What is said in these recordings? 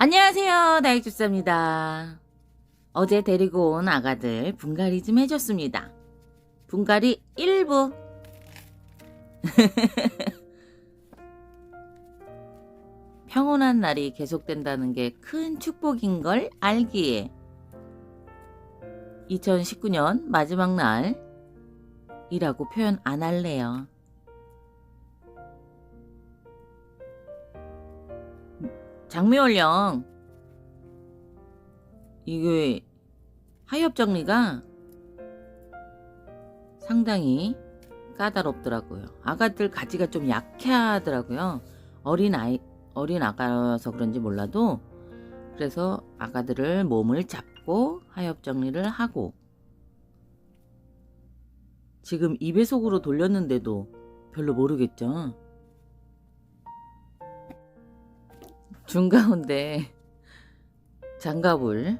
안녕하세요. 다육집사입니다. 어제 데리고 온 아가들 분갈이 좀 해줬습니다. 분갈이 1부. 평온한 날이 계속된다는 게 큰 축복인 걸 알기에 2019년 마지막 날이라고 표현 안 할래요. 장미월령 이게 하엽 정리가 상당히 까다롭더라고요. 아가들 가지가 좀 약하더라고요. 어린 아이 어린 아가여서 그런지 몰라도 그래서 아가들을 몸을 잡고 하엽 정리를 하고 지금 2배속으로 돌렸는데도 별로 모르겠죠. 중가운데 장갑을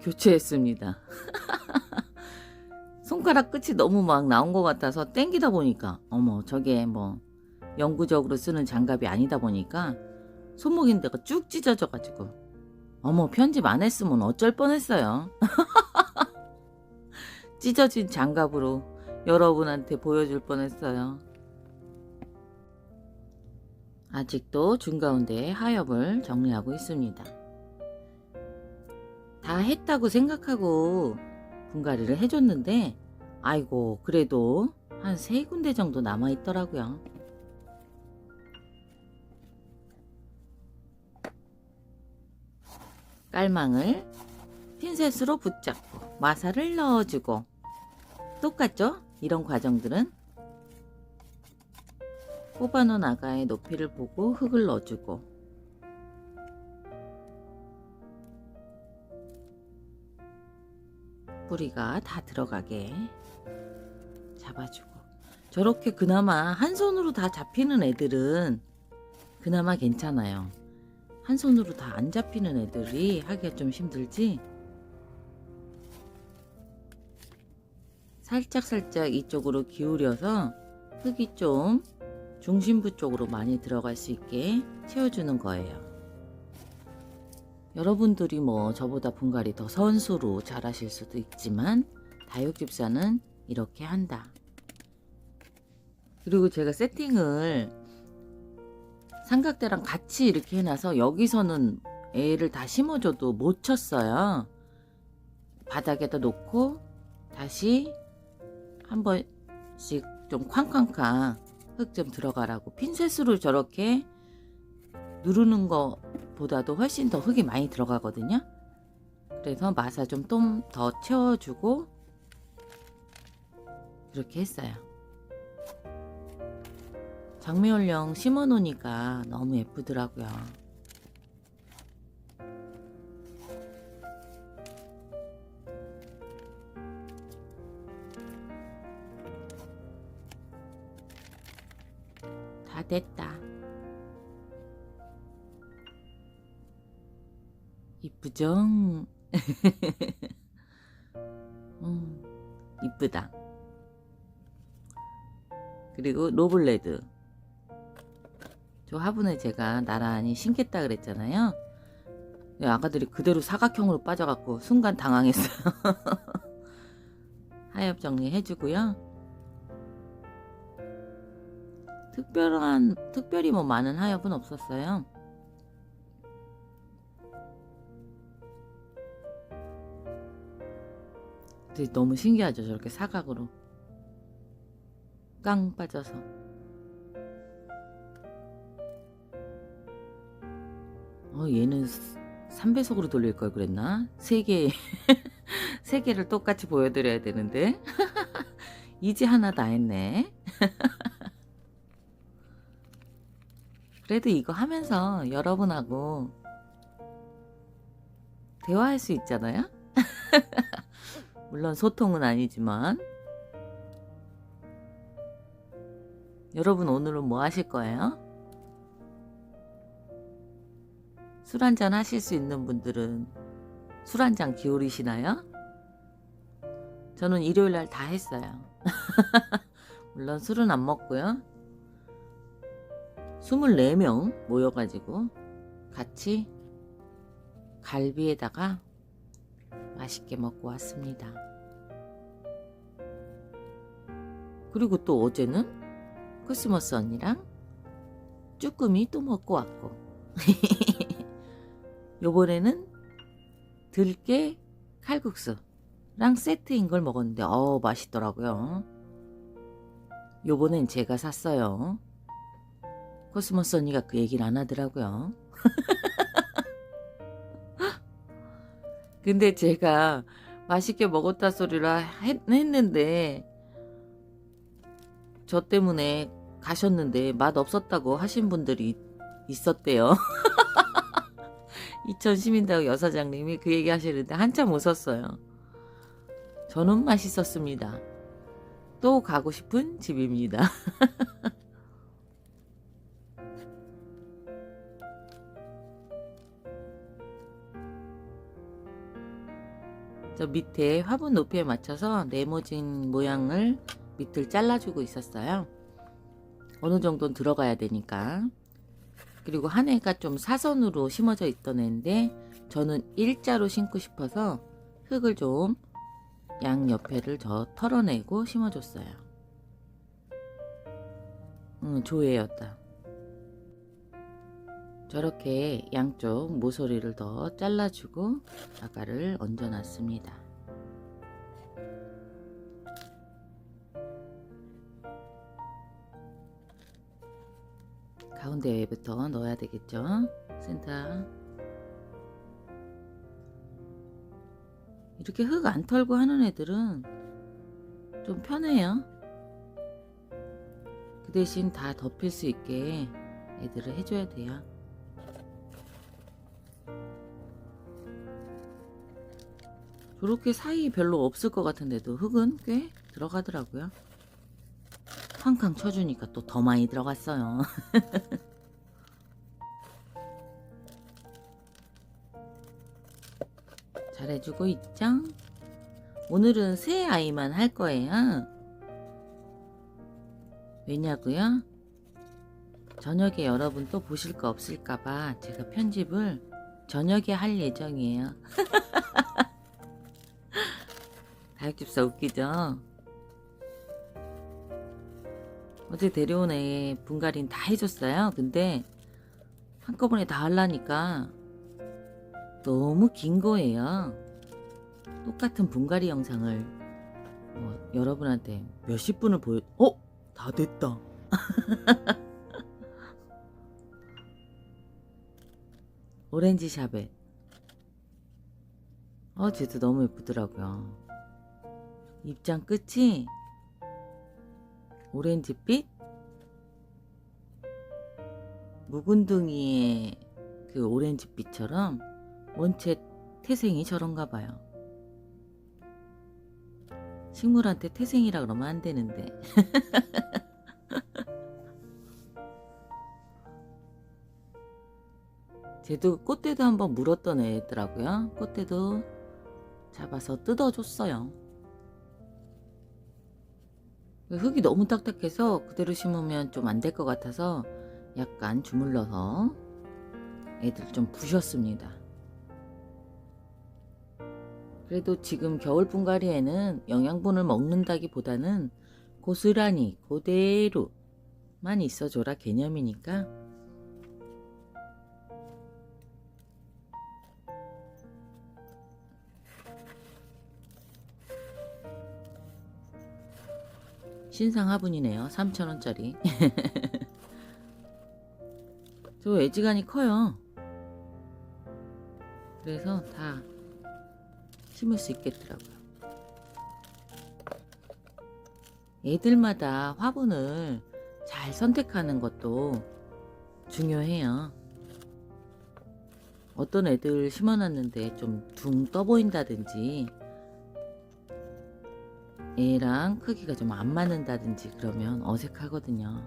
교체했습니다. 손가락 끝이 너무 막 나온 것 같아서 땡기다 보니까 어머 저게 뭐 영구적으로 쓰는 장갑이 아니다 보니까 손목인데가 쭉 찢어져 가지고 어머 편집 안 했으면 어쩔 뻔했어요. 찢어진 장갑으로 여러분한테 보여줄 뻔했어요. 아직도 중가운데 하엽을 정리하고 있습니다. 다 했다고 생각하고 분갈이를 해줬는데 아이고 그래도 한 세 군데 정도 남아 있더라고요. 깔망을 핀셋으로 붙잡고 마사를 넣어주고 똑같죠? 이런 과정들은 뽑아놓은 아가의 높이를 보고 흙을 넣어주고 뿌리가 다 들어가게 잡아주고 저렇게 그나마 한 손으로 다 잡히는 애들은 그나마 괜찮아요. 한 손으로 다 안 잡히는 애들이 하기가 좀 힘들지. 살짝살짝 이쪽으로 기울여서 흙이 좀 중심부 쪽으로 많이 들어갈 수 있게 채워주는 거예요. 여러분들이 뭐 저보다 분갈이 더 선수로 잘하실 수도 있지만 다육집사는 이렇게 한다. 그리고 제가 세팅을 삼각대랑 같이 이렇게 해놔서 여기서는 애를 다 심어줘도 못 쳤어요. 바닥에다 놓고 다시 한 번씩 좀 쾅쾅쾅 흙좀 들어가라고 핀셋으로 저렇게 누르는 것보다도 훨씬 더 흙이 많이 들어가거든요. 그래서 마사 좀더 채워주고 이렇게 했어요. 장미올령 심어놓으니까 너무 예쁘더라고요. 됐다. 이쁘죠? 음, 이쁘다. 그리고 로블레드. 저 화분에 제가 나란히 심겠다 그랬잖아요. 이 아가들이 그대로 사각형으로 빠져갖고 순간 당황했어요. 하엽 정리 해주고요. 특별한, 특별히 뭐 많은 하엽은 없었어요. 근데 너무 신기하죠. 저렇게 사각으로. 깡 빠져서. 어, 얘는 3배속으로 돌릴 걸 그랬나? 3개, 3개를 똑같이 보여드려야 되는데. 이제 하나 다 했네. 그래도 이거 하면서 여러분하고 대화할 수 있잖아요? 물론 소통은 아니지만. 여러분 오늘은 뭐 하실 거예요? 술 한잔 하실 수 있는 분들은 술 한잔 기울이시나요? 저는 일요일 날 다 했어요. 물론 술은 안 먹고요. 24명 모여가지고 같이 갈비에다가 맛있게 먹고 왔습니다. 그리고 또 어제는 코스모스 언니랑 쭈꾸미 또 먹고 왔고 요번에는 들깨 칼국수랑 세트인 걸 먹었는데 어 맛있더라고요. 요번엔 제가 샀어요. 코스모스 언니가 그 얘기를 안 하더라고요. 근데 제가 맛있게 먹었다 소리를 했, 했는데 저 때문에 가셨는데 맛 없었다고 하신 분들이 있었대요. 이천 시민대학 여사장님이 그 얘기 하시는데 한참 웃었어요. 저는 맛있었습니다. 또 가고 싶은 집입니다. 저 밑에 화분 높이에 맞춰서 네모진 모양을 밑을 잘라주고 있었어요. 어느 정도는 들어가야 되니까. 그리고 한 해가 좀 사선으로 심어져 있던 애인데 저는 일자로 심고 싶어서 흙을 좀 양 옆에를 저 털어내고 심어줬어요. 응, 조예였다. 저렇게 양쪽 모서리를 더 잘라주고 아가를 얹어놨습니다. 가운데부터 넣어야 되겠죠? 센터. 이렇게 흙 안 털고 하는 애들은 좀 편해요. 그 대신 다 덮일 수 있게 애들을 해줘야 돼요. 저렇게 사이 별로 없을 것 같은데도 흙은 꽤 들어가더라고요. 쾅쾅 쳐주니까 또 더 많이 들어갔어요. 잘해주고 있죠? 오늘은 새 아이만 할 거예요. 왜냐고요? 저녁에 여러분 또 보실 거 없을까봐 제가 편집을 저녁에 할 예정이에요. 다육집사 웃기죠? 어제 데려온 애 분갈이는 다 해줬어요. 근데 한꺼번에 다 하려니까 너무 긴 거예요. 똑같은 분갈이 영상을 뭐 여러분한테 몇십 분을 보여, 어? 다 됐다. 오렌지 샤벳. 어, 쟤도 너무 예쁘더라고요. 입장 끝이 오렌지빛 묵은둥이의 그 오렌지빛처럼 원체 태생이 저런가 봐요. 식물한테 태생이라 그러면 안 되는데. 쟤도 꽃대도 한번 물었던 애더라고요. 꽃대도 잡아서 뜯어줬어요. 흙이 너무 딱딱해서 그대로 심으면 좀 안 될 것 같아서 약간 주물러서 애들 좀 부셨습니다. 그래도 지금 겨울 분갈이에는 영양분을 먹는다기보다는 고스란히 그대로만 있어줘라 개념이니까 신상 화분이네요. 3,000원짜리. 저 애지간히 커요. 그래서 다 심을 수 있겠더라고요. 애들마다 화분을 잘 선택하는 것도 중요해요. 어떤 애들 심어놨는데 좀 둥 떠 보인다든지 애랑 크기가 좀 안 맞는다든지 그러면 어색하거든요.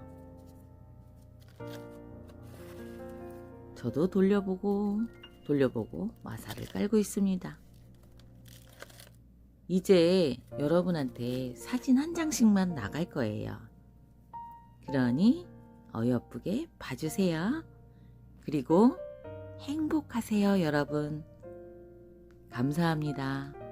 저도 돌려보고 돌려보고 마사를 깔고 있습니다. 이제 여러분한테 사진 한 장씩만 나갈 거예요. 그러니 어여쁘게 봐주세요. 그리고 행복하세요, 여러분. 감사합니다.